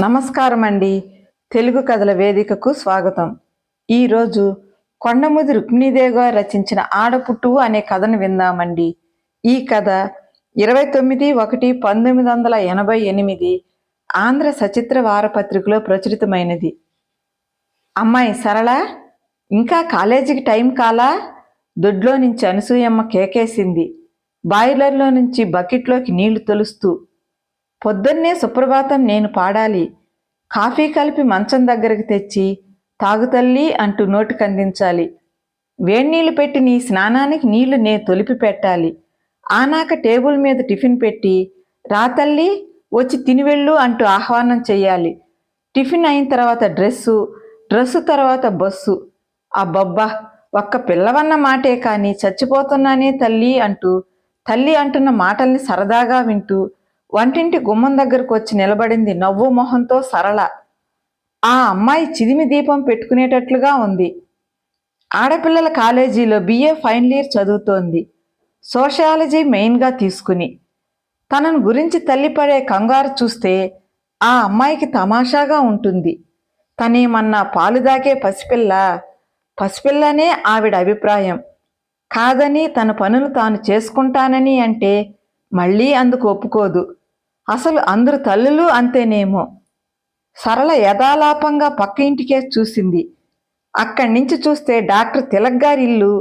నమస్కారం అండి తెలుగు కథల వేదికకు స్వాగతం. ఈరోజు కొండముది రుక్మిణీదేవి గారు రచించిన ఆడపుట్టువు అనే కథను విందామండి. ఈ కథ ఇరవై తొమ్మిది ఒకటి పంతొమ్మిది వందల ఎనభై ఎనిమిది ఆంధ్ర సచిత్ర వారపత్రికలో ప్రచురితమైనది. అమ్మాయి సరళ ఇంకా కాలేజీకి టైం కాలా దొడ్లో నుంచి అనసూయమ్మ కేకేసింది. బాయిలర్లో నుంచి బకెట్లోకి నీళ్ళు తొలుస్తూ పొద్దున్నే సుప్రభాతం నేను పాడాలి. కాఫీ కలిపి మంచం దగ్గరికి తెచ్చి తాగుతల్లి అంటూ నోటికి అందించాలి వేడినీళ్ళు పెట్టి నీ స్నానానికి నీళ్ళు నే తొలిపి పెట్టాలి. ఆనాక టేబుల్ మీద టిఫిన్ పెట్టి రాతల్లి వచ్చి తినివెళ్ళు అంటూ ఆహ్వానం చెయ్యాలి. టిఫిన్ అయిన తర్వాత డ్రెస్సు డ్రెస్సు తర్వాత బస్సు. అబ్బబ్బా ఒక్క పిల్లవన్న మాటే కానీ చచ్చిపోతున్నానే తల్లి అంటూ తల్లి అంటున్న మాటల్ని సరదాగా వింటూ వంటింటి గుమ్మం దగ్గరకు వచ్చి నిలబడింది నవ్వు మొహంతో సరళ. ఆ అమ్మాయి చిదిమి దీపం పెట్టుకునేటట్లుగా ఉంది. ఆడపిల్లల కాలేజీలో బిఏ ఫైనల్ ఇయర్ చదువుతోంది. సోషియాలజీ మెయిన్గా తీసుకుని. తనను గురించి తల్లిపడే కంగారు చూస్తే ఆ అమ్మాయికి తమాషాగా ఉంటుంది. తనేమన్నా పాలు దాకే పసిపిల్ల? పసిపిల్లనే ఆవిడ అభిప్రాయం. కాదని తన పనులు తాను చేసుకుంటానని అంటే మళ్ళీ అందుకు ఒప్పుకోదు. అసలు అందరు తల్లులు అంతేనేమో. సరళ యథాలాపంగా పక్క ఇంటికే చూసింది. అక్కడి నుంచి చూస్తే డాక్టర్ తిలక్ గారి ఇల్లు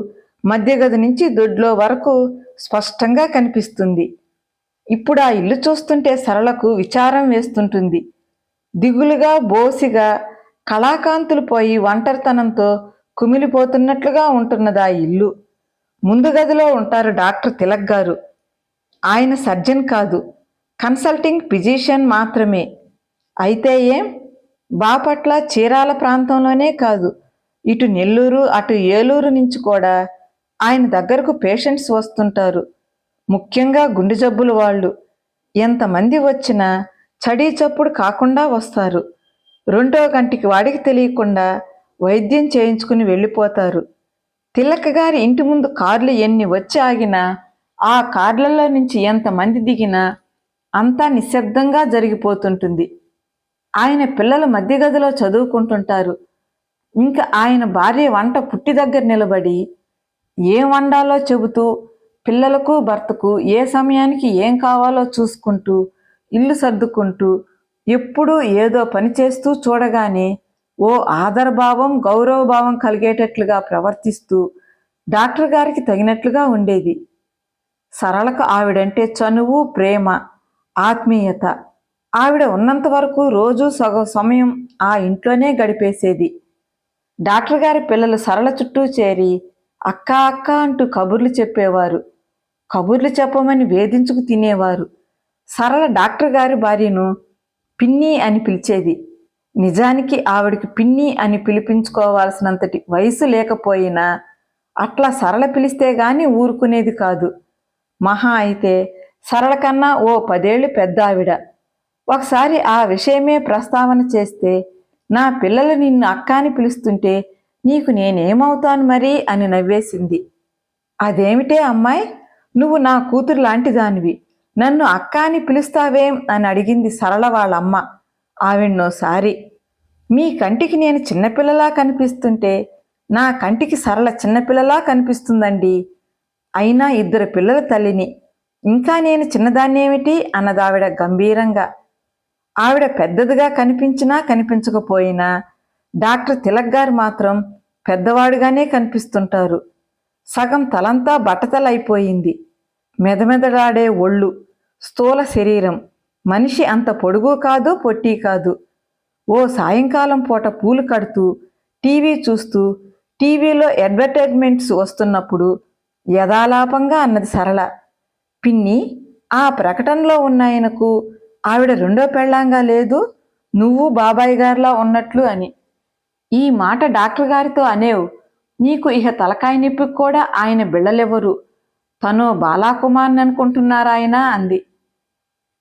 మధ్య గది నుంచి దొడ్లో వరకు స్పష్టంగా కనిపిస్తుంది. ఇప్పుడు ఆ ఇల్లు చూస్తుంటే సరళకు విచారం వేస్తుంటుంది. దిగులుగా బోసిగా కళాకాంతులు పోయి ఒంటరితనంతో కుమిలిపోతున్నట్లుగా ఉంటున్నది ఆ ఇల్లు. ముందు గదిలో ఉంటారు డాక్టర్ తిలక్ గారు. ఆయన సర్జన్ కాదు. కన్సల్టింగ్ ఫిజిషియన్ మాత్రమే. అయితే ఏం? బాపట్ల చీరాల ప్రాంతంలోనే కాదు. ఇటు నెల్లూరు అటు ఏలూరు నుంచి కూడా ఆయన దగ్గరకు పేషెంట్స్ వస్తుంటారు. ముఖ్యంగా గుండె జబ్బులు వాళ్ళు. ఎంతమంది వచ్చినా చడీ చప్పుడు కాకుండా వస్తారు. రెండో గంటికి వాడికి తెలియకుండా వైద్యం చేయించుకుని వెళ్ళిపోతారు. తిలక గారి ఇంటి ముందు కార్లు ఎన్ని వచ్చి ఆగినా ఆ కార్లలో నుంచి ఎంతమంది దిగినా అంతా నిశ్శబ్దంగా జరిగిపోతుంటుంది. ఆయన పిల్లల మధ్య గదిలో చదువుకుంటుంటారు. ఇంకా ఆయన భార్య వంట పుట్టి దగ్గర నిలబడి ఏం వండాలో చెబుతూ పిల్లలకు భర్తకు ఏ సమయానికి ఏం కావాలో చూసుకుంటూ ఇల్లు సర్దుకుంటూ ఎప్పుడూ ఏదో పని చేస్తూ చూడగానే ఓ ఆదరభావం గౌరవభావం కలిగేటట్లుగా ప్రవర్తిస్తూ డాక్టర్ గారికి తగినట్లుగా ఉండేది. సరళకు ఆవిడంటే చనువు ప్రేమ ఆత్మీయత. ఆవిడ ఉన్నంత వరకు రోజు సగ సమయం ఆ ఇంట్లోనే గడిపేసేది. డాక్టర్ గారి పిల్లలు సరళ చుట్టూ చేరి అక్క అక్క అంటూ కబుర్లు చెప్పేవారు. కబుర్లు చెప్పమని వేధించుకు తినేవారు. సరళ డాక్టర్ గారి భార్యను పిన్ని అని పిలిచేది. నిజానికి ఆవిడకి పిన్ని అని పిలిపించుకోవాల్సినంతటి వయసు లేకపోయినా అట్లా సరళ పిలిస్తే గాని ఊరుకునేది కాదు. మహా అయితే సరళ కన్నా ఓ పదేళ్ళు పెద్ద ఆవిడ ఒకసారి ఆ విషయమే ప్రస్తావన చేస్తే నా పిల్లలు నిన్ను అక్క అని పిలుస్తుంటే నీకు నేనేమవుతాను మరి అని నవ్వేసింది. అదేమిటే అమ్మాయి? నువ్వు నా కూతురు లాంటిదానివి. నన్ను అక్క అని పిలుస్తావేం అని అడిగింది సరళ వాళ్ళమ్మ. ఆవిడ్నోసారి మీ కంటికి నేను చిన్నపిల్లలా కనిపిస్తుంటే నా కంటికి సరళ చిన్నపిల్లలా కనిపిస్తుందండి. అయినా ఇద్దరు పిల్లల తల్లిని ఇంకా నేను చిన్నదాన్నేమిటి? అన్నదావిడ గంభీరంగా. ఆవిడ పెద్దదిగా కనిపించినా కనిపించకపోయినా డాక్టర్ తిలక్ గారు మాత్రం పెద్దవాడుగానే కనిపిస్తుంటారు. సగం తలంతా బట్టతలైపోయింది. మెదమెదడాడే ఒళ్ళు స్థూల శరీరం. మనిషి అంత పొడుగు కాదు పొట్టి కాదు. ఓ సాయంకాలం పూట పూలు కడుతూ టీవీ చూస్తూ టీవీలో అడ్వర్టైజ్మెంట్స్ వస్తున్నప్పుడు యథాలాపంగా అన్నది సరళ. పిన్ని ఆ ప్రకటనలో ఉన్న ఆయనకు ఆవిడ రెండో పెళ్ళాంగా లేదు నువ్వు బాబాయ్ గారిలా ఉన్నట్లు అని. ఈ మాట డాక్టర్ గారితో అనేవు. నీకు ఇహ తలకాయ నొప్పికి కూడా ఆయన బిళ్ళలెవరు తను బాలాకుమార్ని అనుకుంటున్నారాయన అంది.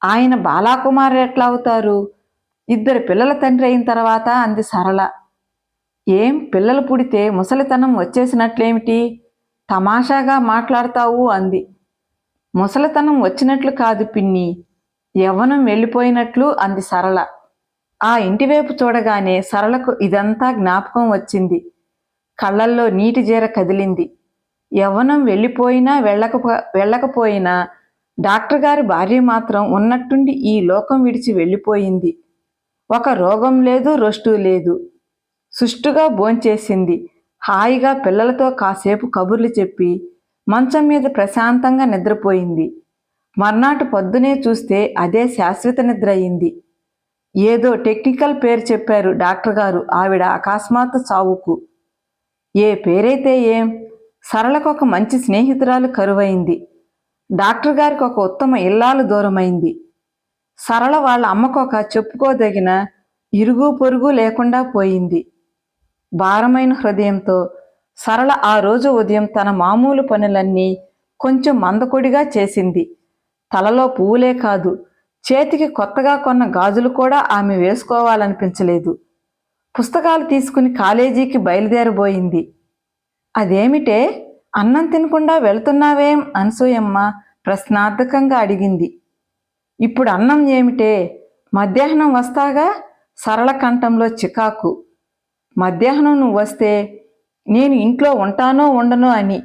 ఆయన బాలాకుమార్ ఎట్లా అవుతారు? ఇద్దరు పిల్లల తండ్రి అయిన తర్వాత అంది సరళ. ఏం పిల్లలు పుడితే ముసలితనం వచ్చేసినట్లేమిటి? తమాషాగా మాట్లాడతావు అంది. ముసలితనం వచ్చినట్లు కాదు పిన్ని. యవ్వనం వెళ్ళిపోయినట్లు అంది సరళ. ఆ ఇంటివైపు చూడగానే సరళకు ఇదంతా జ్ఞాపకం వచ్చింది. కళ్ళల్లో నీటి జీర కదిలింది. యవ్వనం వెళ్ళిపోయినా వెళ్ళకపో వెళ్ళకపోయినా డాక్టర్ గారి భార్య మాత్రం ఉన్నట్టుండి ఈ లోకం విడిచి వెళ్ళిపోయింది. ఒక రోగం లేదు రొస్టు లేదు. సుష్టుగా భోంచేసింది. హాయిగా పిల్లలతో కాసేపు కబుర్లు చెప్పి మంచం మీద ప్రశాంతంగా నిద్రపోయింది. మర్నాటి పొద్దునే చూస్తే అదే శాశ్వత నిద్ర అయింది. ఏదో టెక్నికల్ పేరు చెప్పారు డాక్టర్ గారు ఆవిడ అకస్మాత్తు చావుకు. ఏ పేరైతే ఏం సరళకు ఒక మంచి స్నేహితురాలు కరువైంది. డాక్టర్ గారికి ఒక ఉత్తమ ఇల్లాలు దూరమైంది. సరళ వాళ్ళ అమ్మకు ఒక చెప్పుకోదగిన ఇరుగు పొరుగు లేకుండా పోయింది. భారమైన హృదయంతో సరళ ఆ రోజు ఉదయం తన మామూలు పనులన్నీ కొంచెం మందకొడిగా చేసింది. తలలో పువ్వులే కాదు చేతికి కొత్తగా కొన్న గాజులు కూడా ఆమె వేసుకోవాలనిపించలేదు. పుస్తకాలు తీసుకుని కాలేజీకి బయలుదేరబోయింది. అదేమిటే? అన్నం తినకుండా వెళ్తున్నావేం? అనసూయమ్మ ప్రశ్నార్థకంగా అడిగింది. ఇప్పుడు అన్నం ఏమిటే? మధ్యాహ్నం వస్తాగా? సరళ కంఠంలో చికాకు. మధ్యాహ్నం నువ్వు వస్తే నేను ఇంట్లో ఉంటానో ఉండనో అని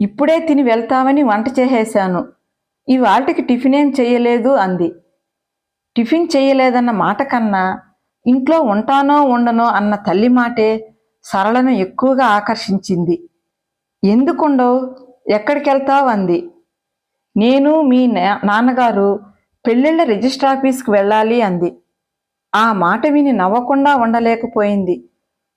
ఇప్పుడే తిని వెళ్తామని వంట చేసేశాను. ఇవాళకి టిఫిన్ ఏం చేయలేదు అంది. టిఫిన్ చేయలేదన్న మాట కన్నా ఇంట్లో ఉంటానో ఉండనో అన్న తల్లి మాటే సరళను ఎక్కువగా ఆకర్షించింది. ఎందుకుండవు? ఎక్కడికెళ్తావు? అంది. నేను మీ నా- నాన్నగారు పెళ్ళిళ్ళ రిజిస్టర్ ఆఫీస్కి వెళ్ళాలి అంది. ఆ మాట విని నవ్వకుండా ఉండలేకపోయింది.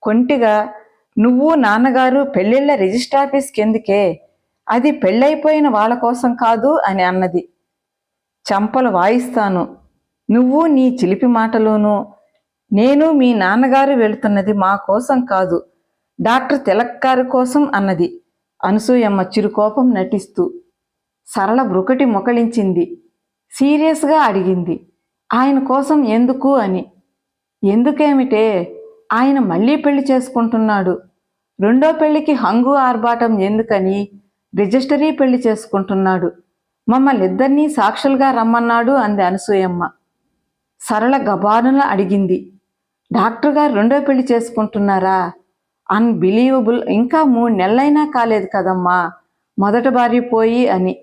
కొంటిగా నువ్వు నాన్నగారు పెళ్ళిళ్ళ రిజిస్టర్ ఆఫీస్ ఎందుకే అది పెళ్ళైపోయిన వాళ్ళ కోసం కాదు అని అన్నది. చంపలు వాయిస్తాను. నువ్వు నీ చిలిపి మాటలోనూ నేను మీ నాన్నగారు వెళుతున్నది మా కోసం కాదు డాక్టర్ తిలక్కారు కోసం అన్నది. అనసూయమ్మ చిరుకోపం నటిస్తూ సరళ బ్రుకటి మొకలించింది. సీరియస్గా అడిగింది. ఆయన కోసం ఎందుకు అని. ఎందుకేమిటే ఆయన మళ్ళీ పెళ్ళి చేసుకుంటున్నాడు. రెండో పెళ్ళికి హంగు ఆర్భాటం ఎందుకని రిజిస్టరీ పెళ్ళి చేసుకుంటున్నాడు. మమ్మల్ని ఇద్దరినీ సాక్షులుగా రమ్మన్నాడు అంది అనసూయమ్మ. సరళ గబానుల అడిగింది. డాక్టర్ గారు రెండో పెళ్ళి చేసుకుంటున్నారా? అన్బిలీవబుల్. ఇంకా మూడు నెలలైనా కాలేదు కదమ్మా. మొదట భార్య పోయి అని.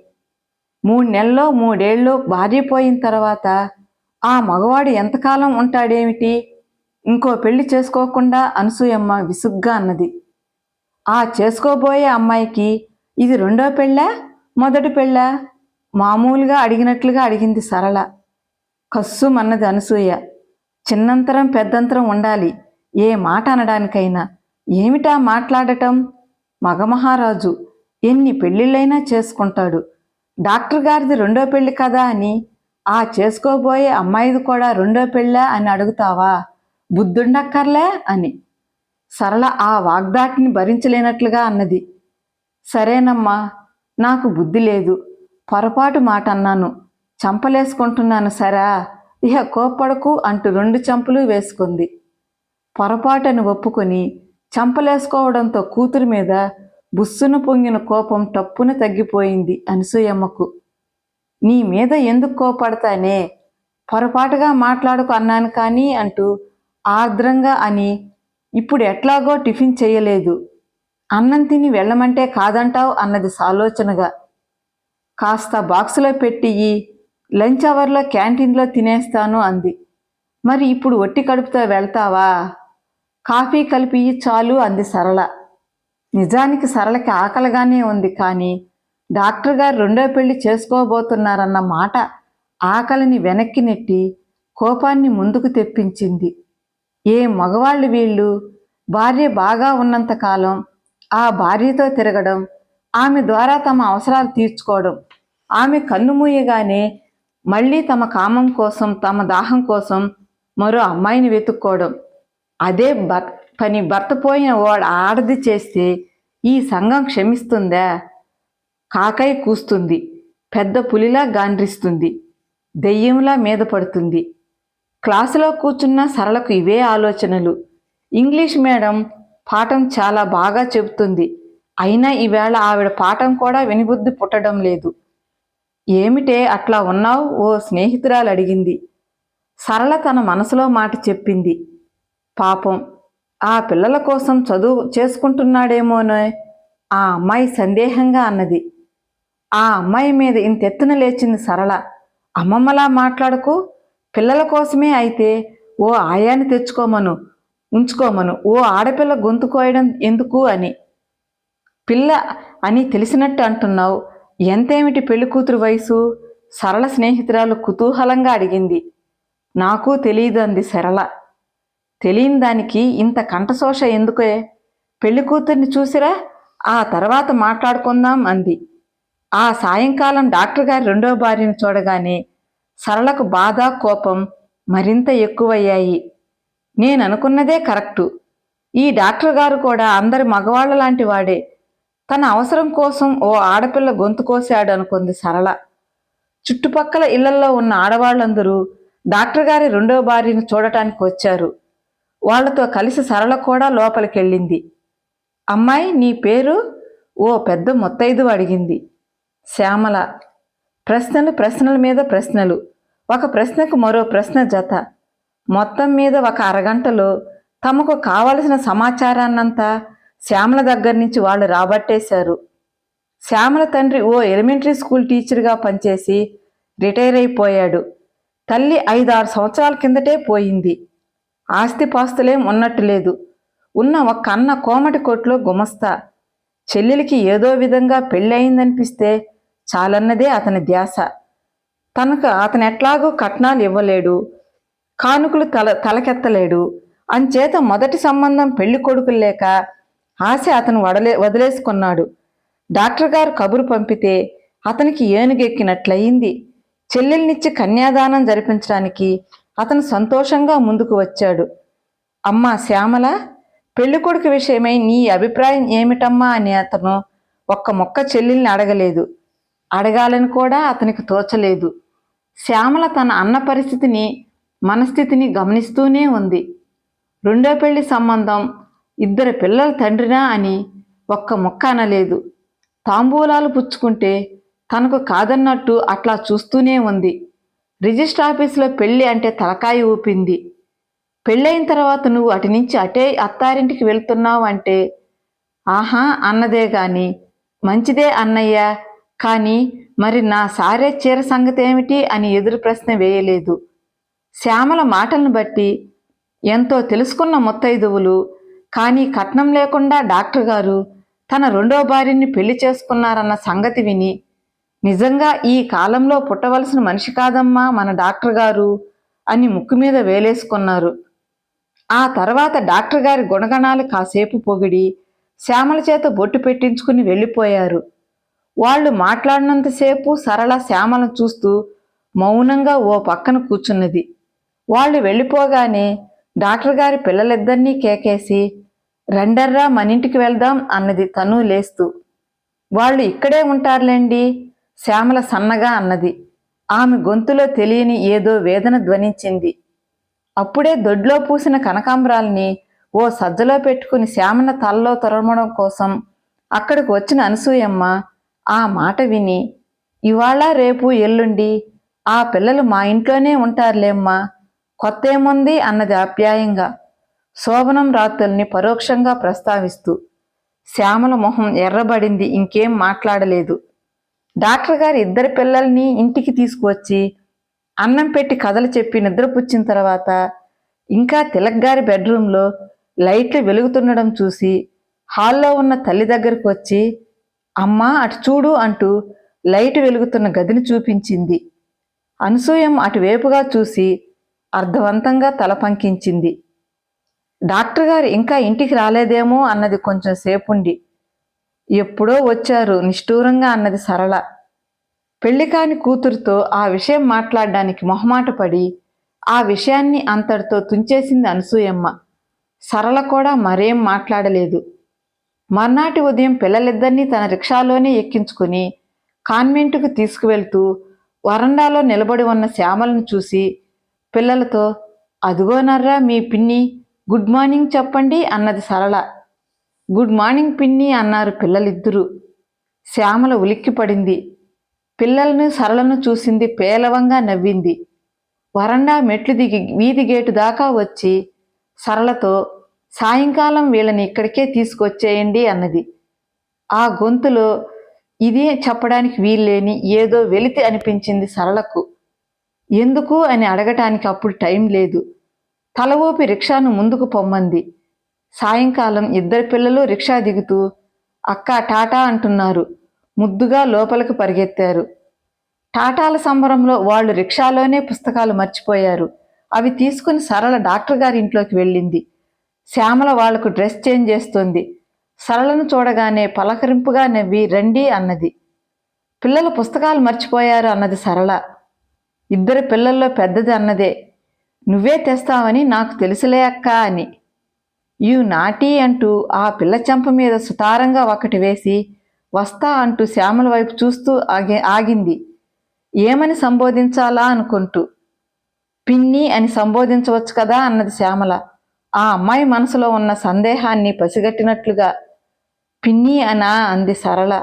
మూడు నెలల్లో మూడేళ్ళు భార్య పోయిన తర్వాత ఆ మగవాడు ఎంతకాలం ఉంటాడేమిటి? ఇంకో పెళ్ళి చేసుకోకుండా అనసూయమ్మ విసుగ్గా అన్నది. ఆ చేసుకోబోయే అమ్మాయికి ఇది రెండో పెళ్ళా మొదటి పెళ్ళా? మామూలుగా అడిగినట్లుగా అడిగింది సరళ. కస్సుమన్నది అనసూయ. చిన్నంతరం పెద్దంతరం ఉండాలి. ఏ మాట అనడానికైనా. ఏమిటా మాట్లాడటం? మగమహారాజు ఎన్ని పెళ్ళిళ్ళైనా చేసుకుంటాడు. డాక్టర్ గారిది రెండో పెళ్ళి కదా అని. ఆ చేసుకోబోయే అమ్మాయిది కూడా రెండో పెళ్ళా అని అడుగుతావా? బుద్ధుండక్కర్లే అని. సరళ ఆ వాగ్దాటిని భరించలేనట్లుగా అన్నది. సరేనమ్మా నాకు బుద్ధి లేదు. పొరపాటు మాట అన్నాను చంపలేసుకుంటున్నాను సరా. ఇహ కోప్పడకు అంటూ రెండు చంపలు వేసుకుంది. పొరపాటని ఒప్పుకొని చంపలేసుకోవడంతో కూతురి మీద బుస్సున పొంగిన కోపం టప్పున తగ్గిపోయింది అనసూయమ్మకు. నీ మీద ఎందుకు కోపడతానే? పొరపాటుగా మాట్లాడుకు అన్నాను కానీ అంటూ ఆర్ద్రంగా అని ఇప్పుడు ఎట్లాగో టిఫిన్ చేయలేదు. అన్నం తిని వెళ్ళమంటే కాదంటావు అన్నది సాలోచనగా. కాస్త బాక్సులో పెట్టి లంచ్ అవర్లో క్యాంటీన్లో తినేస్తాను అంది. మరి ఇప్పుడు ఒట్టి కడుపుతో వెళ్తావా? కాఫీ కలిపి చాలు అంది సరళ. నిజానికి సరళకి ఆకలిగానే ఉంది కానీ డాక్టర్ గారు రెండో పెళ్ళి చేసుకోబోతున్నారన్న మాట ఆకలిని వెనక్కి నెట్టి కోపాన్ని ముందుకు తెప్పించింది. ఏ మగవాళ్ళు వీళ్ళు? భార్య బాగా ఉన్నంతకాలం ఆ భార్యతో తిరగడం ఆమె ద్వారా తమ అవసరాలు తీర్చుకోవడం ఆమె కన్ను మూయగానే మళ్ళీ తమ కామం కోసం తమ దాహం కోసం మరో అమ్మాయిని వెతుక్కోవడం. అదే భర్ పని భర్త పోయిన వాడు ఆడది చేస్తే ఈ సంఘం క్షమిస్తుందా? కాకై కూస్తుంది పెద్ద పులిలా గాండ్రిస్తుంది దెయ్యంలా మీద పడుతుంది. క్లాసులో కూర్చున్న సరళకు ఇవే ఆలోచనలు. ఇంగ్లీష్ మేడం పాఠం చాలా బాగా చెబుతుంది. అయినా ఈవేళ ఆవిడ పాఠం కూడా వినిబుద్ధి పుట్టడం లేదు. ఏమిటే అట్లా ఉన్నావు? ఓ స్నేహితురాలు అడిగింది. సరళ తన మనసులో మాట చెప్పింది. పాపం ఆ పిల్లల కోసం చదువు చేసుకుంటున్నాడేమోనే? ఆ అమ్మాయి సందేహంగా అన్నది. ఆ అమ్మాయి మీద ఇంతెత్తున లేచింది సరళ. అమ్మమ్మలా మాట్లాడకు పిల్లల కోసమే అయితే ఓ ఆయాన్ని తెచ్చుకోమను ఉంచుకోమను. ఓ ఆడపిల్ల గొంతు కోయడం ఎందుకు అని. పిల్ల అని తెలిసినట్టు అంటున్నావు. ఎంతేమిటి పెళ్ళి కూతురు వయసు? సరళ స్నేహితురాలు కుతూహలంగా అడిగింది. నాకు తెలియదు అంది సరళ. తెలియని దానికి ఇంత కంఠశోష ఎందుకే? పెళ్ళి కూతుర్ని చూసిరా? ఆ తర్వాత మాట్లాడుకుందాం అంది. ఆ సాయంకాలం డాక్టర్ గారి రెండో భార్యను చూడగానే సరళకు బాధ కోపం మరింత ఎక్కువయ్యాయి. నేను అనుకున్నదే కరెక్టు. ఈ డాక్టర్ గారు కూడా అందరి మగవాళ్ళ లాంటి వాడే. తన అవసరం కోసం ఓ ఆడపిల్ల గొంతు కోసాడు అనుకుంది సరళ. చుట్టుపక్కల ఇళ్ళల్లో ఉన్న ఆడవాళ్ళందరూ డాక్టర్ గారి రెండో భార్యను చూడటానికి వచ్చారు. వాళ్ళతో కలిసి సరళ కూడా లోపలికెళ్ళింది. అమ్మాయి నీ పేరు? ఓ పెద్ద మొత్తైదు అడిగింది. శ్యామల ప్రశ్నలు ప్రశ్నల మీద ప్రశ్నలు. ఒక ప్రశ్నకు మరో ప్రశ్న జత. మొత్తం మీద ఒక అరగంటలో తమకు కావలసిన సమాచారాన్నంతా శ్యామల దగ్గర నుంచి వాళ్ళు రాబట్టేశారు. శ్యామల తండ్రి ఓ ఎలిమెంటరీ స్కూల్ టీచర్గా పనిచేసి రిటైర్ అయిపోయాడు. తల్లి ఐదారు సంవత్సరాల కిందటే పోయింది. ఆస్తిపాస్తులేం ఉన్నట్టు లేదు. ఉన్న ఒక అన్న కోమటి కోట్లో గుమస్తా. చెల్లెలికి ఏదో విధంగా పెళ్ళయిందనిపిస్తే చాలన్నదే అతని ధ్యాస. తనకు అతను ఎట్లాగో కట్నాలు ఇవ్వలేడు కానుకలు తల తలకెత్తలేడు. అంచేత మొదటి సంబంధం పెళ్ళి కొడుకులు లేక ఆశ అతను వడలే వదిలేసుకున్నాడు. డాక్టర్ గారు కబురు పంపితే అతనికి ఏనుగెక్కినట్లయింది. చెల్లెల్నిచ్చి కన్యాదానం జరిపించడానికి అతను సంతోషంగా ముందుకు వచ్చాడు. అమ్మా శ్యామల పెళ్ళికొడుకు విషయమై నీ అభిప్రాయం ఏమిటమ్మా అని అతను ఒక్క మొక్క చెల్లెల్ని అడగలేదు. అడగాలని కూడా అతనికి తోచలేదు. శ్యామల తన అన్న పరిస్థితిని మనస్థితిని గమనిస్తూనే ఉంది. రెండో పెళ్ళి సంబంధం ఇద్దరు పిల్లల తండ్రినా అని ఒక్క ముక్క అనలేదు. తాంబూలాలు పుచ్చుకుంటే తనకు కాదన్నట్టు అట్లా చూస్తూనే ఉంది. రిజిస్టర్ ఆఫీసులో పెళ్ళి అంటే తలకాయి ఊపింది. పెళ్ళైన తర్వాత నువ్వు అటు నుంచి అటే అత్తారింటికి వెళ్తున్నావు అంటే ఆహా అన్నదే గాని మంచిదే అన్నయ్య కానీ మరి నా సారే చీర సంగతి ఏమిటి అని ఎదురు ప్రశ్న వేయలేదు. శ్యామల మాటలను బట్టి ఎంతో తెలుసుకున్న ముత్తైదువులు కానీ కట్నం లేకుండా డాక్టర్ గారు తన రెండో భార్యని పెళ్ళి చేసుకున్నారన్న సంగతి విని నిజంగా ఈ కాలంలో పుట్టవలసిన మనిషి కాదమ్మా మన డాక్టర్ గారు అని ముక్కు మీద వేలేసుకున్నారు. ఆ తర్వాత డాక్టర్ గారి గుణగణాలు కాసేపు పొగిడి శ్యామల చేత బొట్టు పెట్టించుకుని వెళ్ళిపోయారు. వాళ్ళు మాట్లాడినంతసేపు సరళ శ్యామలను చూస్తూ మౌనంగా ఓ పక్కన కూర్చున్నది. వాళ్ళు వెళ్ళిపోగానే డాక్టర్ గారి పిల్లలిద్దరినీ కేకేసి రెండర్రా మన ఇంటికి వెళ్దాం అన్నది తను లేస్తూ. వాళ్ళు ఇక్కడే ఉంటారులేండి? శ్యామల సన్నగా అన్నది. ఆమె గొంతులో తెలియని ఏదో వేదన ధ్వనించింది. అప్పుడే దొడ్లో పూసిన కనకాంబరాల్ని ఓ సజ్జలో పెట్టుకుని శ్యామన తలలో తొరమడం కోసం అక్కడికి వచ్చిన అనసూయమ్మ ఆ మాట విని ఇవాళ రేపు ఎల్లుండి ఆ పిల్లలు మా ఇంట్లోనే ఉంటారులేమ్మా కొత్త ఏముంది అన్నది ఆప్యాయంగా శోభనం రాత్రుల్ని పరోక్షంగా ప్రస్తావిస్తూ శ్యామల మొహం ఎర్రబడింది ఇంకేం మాట్లాడలేదు. డాక్టర్ గారు ఇద్దరి పిల్లల్ని ఇంటికి తీసుకువచ్చి అన్నం పెట్టి కథలు చెప్పి నిద్రపుచ్చిన తర్వాత ఇంకా తిలక్ గారి బెడ్రూమ్లో లైట్లు వెలుగుతుండడం చూసి హాల్లో ఉన్న తల్లి దగ్గరకు వచ్చి అమ్మా అటు చూడు అంటూ లైట్ వెలుగుతున్న గదిని చూపించింది. అనసూయం అటువైపుగా చూసి అర్థవంతంగా తల పంకించింది. డాక్టర్ గారు ఇంకా ఇంటికి రాలేదేమో అన్నది కొంచెం సేపుండి. ఎప్పుడో వచ్చారు నిష్ఠూరంగా అన్నది సరళ. పెళ్ళి కాని కూతురుతో ఆ విషయం మాట్లాడడానికి మొహమాట పడి ఆ విషయాన్ని అంతటితో తుంచేసింది అనసూయమ్మ. సరళ కూడా మరేం మాట్లాడలేదు. మర్నాటి ఉదయం పిల్లలిద్దరినీ తన రిక్షాలోనే ఎక్కించుకుని కాన్వెంటుకు తీసుకువెళ్తూ వరండాలో నిలబడి ఉన్న శ్యామలను చూసి పిల్లలతో అదిగోనర్రా మీ పిన్ని గుడ్ మార్నింగ్ చెప్పండి అన్నది సరళ. గుడ్ మార్నింగ్ పిన్ని అన్నారు పిల్లలిద్దరూ. శ్యామల ఉలిక్కిపడింది పిల్లలను సరళను చూసింది పేలవంగా నవ్వింది. వరండా మెట్లు దిగి వీధి గేటు దాకా వచ్చి సరళతో సాయంకాలం వీళ్ళని ఇక్కడికే తీసుకొచ్చేయండి అన్నది. ఆ గొంతులో ఇదే చెప్పడానికి వీల్లేని ఏదో వెలితి అనిపించింది సరళకు. ఎందుకు అని అడగటానికి అప్పుడు టైం లేదు. తల ఊపి రిక్షాను ముందుకు పొమ్మంది. సాయంకాలం ఇద్దరు పిల్లలు రిక్షా దిగుతూ అక్క టాటా అంటున్నారు. ముద్దుగా లోపలికి పరిగెత్తారు. టాటాల సంబరంలో వాళ్ళు రిక్షాలోనే పుస్తకాలు మర్చిపోయారు. అవి తీసుకుని సరళ డాక్టర్ గారి ఇంట్లోకి వెళ్ళింది. శ్యామల వాళ్ళకు డ్రెస్ చేంజ్ చేస్తోంది. సరళను చూడగానే పలకరింపుగా నవ్వి రండి అన్నది. పిల్లలు పుస్తకాలు మర్చిపోయారు అన్నది సరళ. ఇద్దరు పిల్లల్లో పెద్దది అన్నదే. నువ్వే తెస్తావని నాకు తెలుసులే అక్క అని. యు నాటీ అంటూ ఆ పిల్ల చెంప మీద సుతారంగా ఒకటి వేసి వస్తా అంటూ శ్యామల వైపు చూస్తూ ఆగే ఆగింది. ఏమని సంబోధించాలా అనుకుంటూ. పిన్ని అని సంబోధించవచ్చు కదా అన్నది శ్యామల. ఆ అమ్మాయి మనసులో ఉన్న సందేహాన్ని పసిగట్టినట్లుగా పిన్ని అనా అంది సరళ.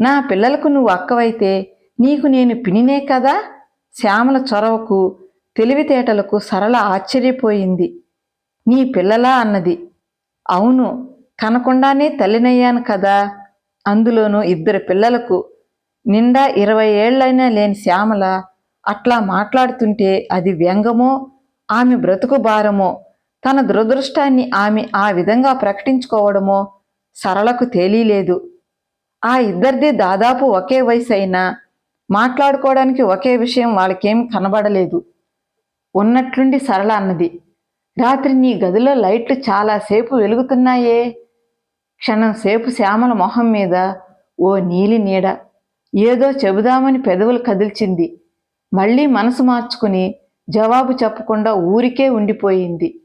నా పిల్లలకు నువ్వు అక్కవైతే నీకు నేను పినినే కదా? శ్యామల చొరవకు తెలివితేటలకు సరళ ఆశ్చర్యపోయింది. నీ పిల్లలా అన్నది. అవును కనకుండానే తల్లినయ్యాను కదా? అందులోనూ ఇద్దరు పిల్లలకు నిండా ఇరవై ఏళ్ళైనా లేని శ్యామల అట్లా మాట్లాడుతుంటే అది వ్యంగమో ఆమె బ్రతుకు భారమో తన దురదృష్టాన్ని ఆమె ఆ విధంగా ప్రకటించుకోవడమో సరళకు తేలీలేదు ఆ ఇద్దరిది దాదాపు ఒకే వయసు అయినా మాట్లాడుకోవడానికి ఒకే విషయం వాళ్ళకేం కనబడలేదు. ఉన్నట్లుండి సరళ అన్నది. రాత్రి నీ గదిలో లైట్లు చాలాసేపు వెలుగుతున్నాయే. క్షణం సేపు శ్యామల మొహం మీద ఓ నీలి నీడ. ఏదో చెబుదామని పెదవులు కదిల్చింది. మళ్ళీ మనసు మార్చుకుని జవాబు చెప్పకుండా ఊరికే ఉండిపోయింది.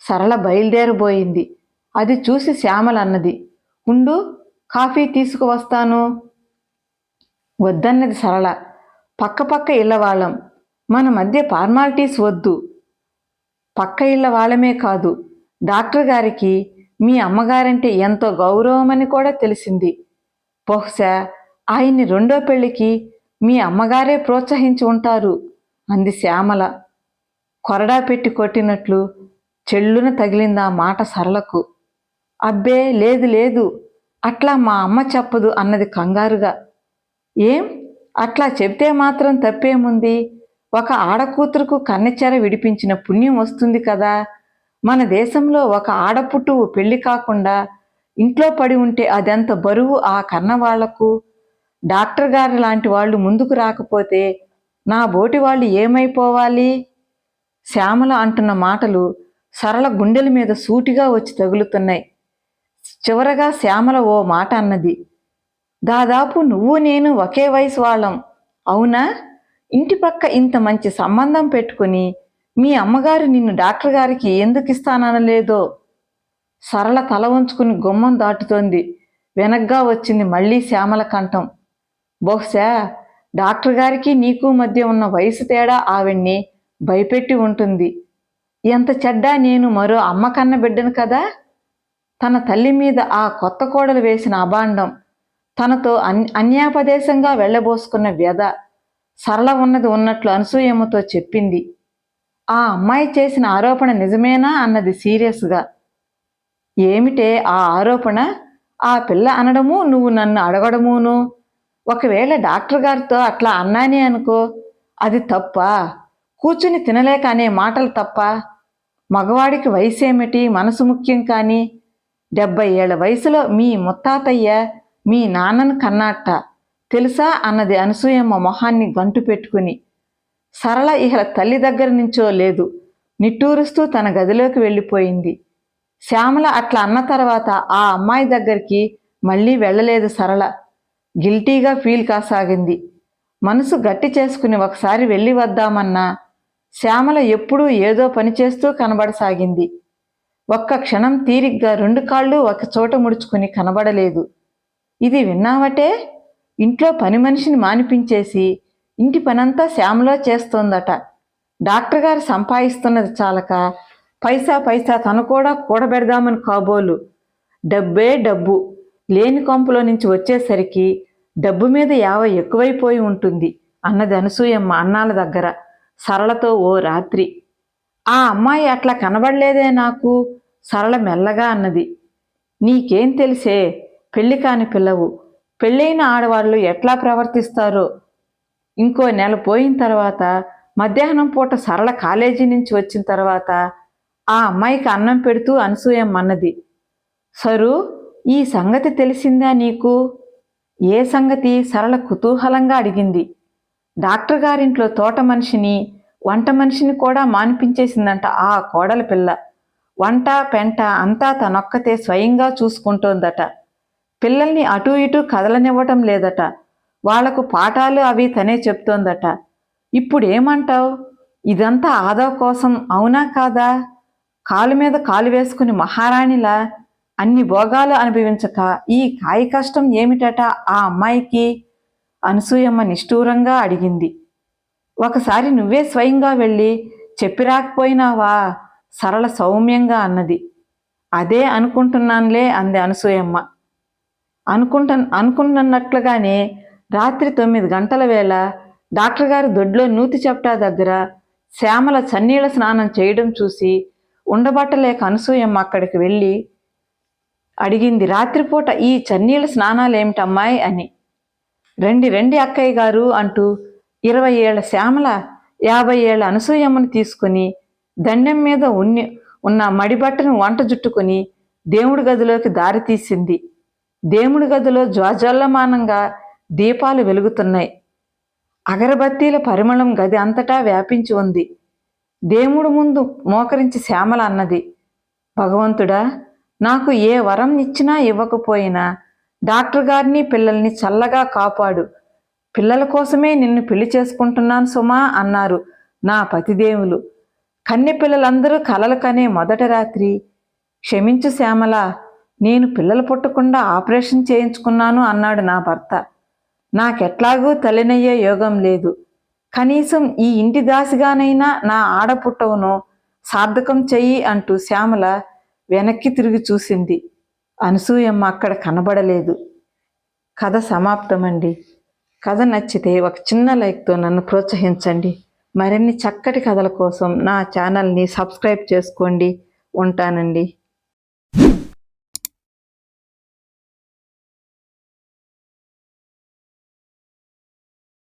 సరళ బయలుదేరబోయింది. అది చూసి శ్యామలన్నది ఉండు కాఫీ తీసుకువస్తాను. వద్దన్నది సరళ పక్క పక్క ఇళ్ళవాళ్ళం మన మధ్య ఫార్మాలిటీస్ వద్దు. పక్క ఇళ్ళ వాళ్ళమే కాదు డాక్టర్ గారికి మీ అమ్మగారంటే ఎంతో గౌరవమని కూడా తెలిసింది. బహుశా ఆయన్ని రెండో పెళ్ళికి మీ అమ్మగారే ప్రోత్సహించి ఉంటారు అంది శ్యామల. కొరడా పెట్టి కొట్టినట్లు చెల్లున తగిలింది ఆ మాట సరళకు. అబ్బే లేదు లేదు అట్లా మా అమ్మ చెప్పదు అన్నది కంగారుగా. ఏం? అట్లా చెబితే మాత్రం తప్పేముంది? ఒక ఆడకూతురుకు కన్నెచెర విడిపించిన పుణ్యం వస్తుంది కదా. మన దేశంలో ఒక ఆడపుట్టువు పెళ్ళి కాకుండా ఇంట్లో పడి ఉంటే అదెంత బరువు ఆ కన్నవాళ్ళకు డాక్టర్ గారు లాంటి వాళ్ళు ముందుకు రాకపోతే నా బోటి వాళ్ళు ఏమైపోవాలి? శ్యామల అంటున్న మాటలు సరళ గుండెల మీద సూటిగా వచ్చి తగులుతున్నాయి. చివరగా శ్యామల ఓ మాట అన్నది. దాదాపు నువ్వు నేను ఒకే వయసు వాళ్ళం. అవునా? ఇంటి పక్క ఇంత మంచి సంబంధం పెట్టుకుని మీ అమ్మగారు నిన్ను డాక్టర్ గారికి ఎందుకు ఇస్తాననలేదో? సరళ తల ఉంచుకుని గుమ్మం దాటుతోంది. వెనగ్గా వచ్చింది మళ్ళీ శ్యామల కంఠం. బహుశా డాక్టర్ గారికి నీకు మధ్య ఉన్న వయసు తేడా ఆవిడ్ని భయపెట్టి ఉంటుంది. ఎంత చెడ్డా నేను మరో అమ్మ కన్న బిడ్డను కదా? తన తల్లి మీద ఆ కొత్త కోడలు వేసిన అభాండం తనతో అన్ అన్యాపదేశంగా వెళ్ళబోసుకున్న వ్యధ సరళ ఉన్నది ఉన్నట్లు అనసూయమ్మతో చెప్పింది. ఆ అమ్మాయి చేసిన ఆరోపణ నిజమేనా అన్నది సీరియస్గా. ఏమిటే ఆ ఆరోపణ? ఆ పిల్ల అనడము నువ్వు నన్ను అడగడమును? ఒకవేళ డాక్టర్ గారితో అట్లా అన్నానే అనుకో అది తప్ప? కూర్చుని తినలేక అనే మాటలు తప్ప మగవాడికి వయసు ఏమిటి మనసు ముఖ్యం కానీ డెబ్బై ఏళ్ళ వయసులో మీ ముత్తాతయ్య మీ నాన్నను కన్నాట తెలుసా? అన్నది అనసూయమ్మ మొహాన్ని గంటు పెట్టుకుని. సరళ ఇహ తల్లి దగ్గర నుంచో లేదు. నిట్టూరుస్తూ తన గదిలోకి వెళ్ళిపోయింది. శ్యామల అట్లా అన్న తర్వాత ఆ అమ్మాయి దగ్గరికి మళ్ళీ వెళ్ళలేదు సరళ. గిల్టీగా ఫీల్ కాసాగింది. మనసు గట్టి చేసుకుని ఒకసారి వెళ్ళి వద్దామన్నా శ్యామల ఎప్పుడూ ఏదో పని చేస్తూ కనబడసాగింది. ఒక్క క్షణం తీరిగ్గా రెండు కాళ్ళు ఒక చోట ముడుచుకుని కనబడలేదు. ఇది విన్నావటే? ఇంట్లో పని మనిషిని మానిపించేసి ఇంటి పనంతా శ్యామలో చేస్తోందట. డాక్టర్ గారు సంపాదిస్తున్నది చాలక పైసా పైసా తను కూడా కూడబెడదామని కాబోలు. డబ్బే డబ్బు. లేని కొంపలో నుంచి వచ్చేసరికి డబ్బు మీద యావ ఎక్కువైపోయి ఉంటుంది అన్నది అనసూయమ్మ అన్నాల దగ్గర. సరళతో ఓ రాత్రి. ఆ అమ్మాయి అట్లా కనబడలేదే నాకు సరళ మెల్లగా అన్నది. నీకేం తెలిసే పెళ్ళి కాని పిల్లవు. పెళ్ళైన ఆడవాళ్ళు ఎట్లా ప్రవర్తిస్తారో. ఇంకో నెల పోయిన తర్వాత మధ్యాహ్నం పూట సరళ కాలేజీ నుంచి వచ్చిన తర్వాత ఆ అమ్మాయికి అన్నం పెడుతూ అనసూయమ్మన్నది సరు ఈ సంగతి తెలిసిందా నీకు? ఏ సంగతి? సరళ కుతూహలంగా అడిగింది. డాక్టర్ గారింట్లో తోట మనిషిని వంట మనిషిని కూడా మానిపించేసిందంట ఆ కోడల పిల్ల. వంట పెంట అంతా తనొక్కతే స్వయంగా చూసుకుంటోందట. పిల్లల్ని అటూ ఇటూ కదలనివ్వటం లేదట. వాళ్ళకు పాఠాలు అవి తనే చెప్తోందట. ఇప్పుడు ఏమంటావు ఇదంతా ఆదవ కోసం అవునా కాదా? కాలు మీద కాలు వేసుకుని మహారాణిలా? అన్ని భోగాలు అనుభవించక ఈ కాయ కష్టం ఏమిటట ఆ అమ్మాయికి? అనసూయమ్మ నిష్ఠూరంగా అడిగింది. ఒకసారి నువ్వే స్వయంగా వెళ్ళి చెప్పిరాకపోయినావా? సరళ సౌమ్యంగా అన్నది. అదే అనుకుంటున్నానులే అంది అనసూయమ్మ. అనుకుంట అనుకున్నట్లుగానే రాత్రి తొమ్మిది గంటల వేళ డాక్టర్ గారి దొడ్లో నూతి చెప్టా దగ్గర శ్యామల చన్నీళ్ళ స్నానం చేయడం చూసి ఉండబట్టలేక అనసూయమ్మ అక్కడికి వెళ్ళి అడిగింది రాత్రిపూట ఈ చన్నీళ్ళ స్నానాలేమిటమ్మాయి? అని. రండి రండి అక్కయ్య గారు అంటూ ఇరవై ఏళ్ళ శ్యామల యాభై ఏళ్ళ అనసూయమ్మను తీసుకుని దండెం మీద ఉన్ని ఉన్న మడిబట్టను వంట జుట్టుకుని దేవుడి గదిలోకి దారి తీసింది. దేవుడి గదిలో జ్వాజల్లమానంగా దీపాలు వెలుగుతున్నాయి. అగరబత్తీల పరిమళం గది అంతటా వ్యాపించి ఉంది. దేవుడు ముందు మోకరించి శ్యామల అన్నది భగవంతుడా నాకు ఏ వరం ఇచ్చినా ఇవ్వకపోయినా డాక్టర్ గారిని పిల్లల్ని చల్లగా కాపాడు. పిల్లల కోసమే నిన్ను పెళ్ళి చేసుకుంటున్నాను సుమా అన్నారు నా పతిదేవులు. కన్నె పిల్లలందరూ కలలు కనే మొదటి రాత్రి. క్షమించు శ్యామల నేను పిల్లలు పుట్టకుండా ఆపరేషన్ చేయించుకున్నాను అన్నాడు నా భర్త. నాకెట్లాగూ తల్లినయ్యే యోగం లేదు. కనీసం ఈ ఇంటి దాసిగానైనా నా ఆడపుట్టవును సార్థకం చెయ్యి అంటూ శ్యామల వెనక్కి తిరిగి చూసింది. అనసూయమ్మ అక్కడ కనబడలేదు. కథ సమాప్తమండి. కథ నచ్చితే ఒక చిన్న లైక్తో నన్ను ప్రోత్సహించండి. మరిన్ని చక్కటి కథల కోసం నా ఛానల్ని సబ్స్క్రైబ్ చేసుకోండి. ఉంటానండి.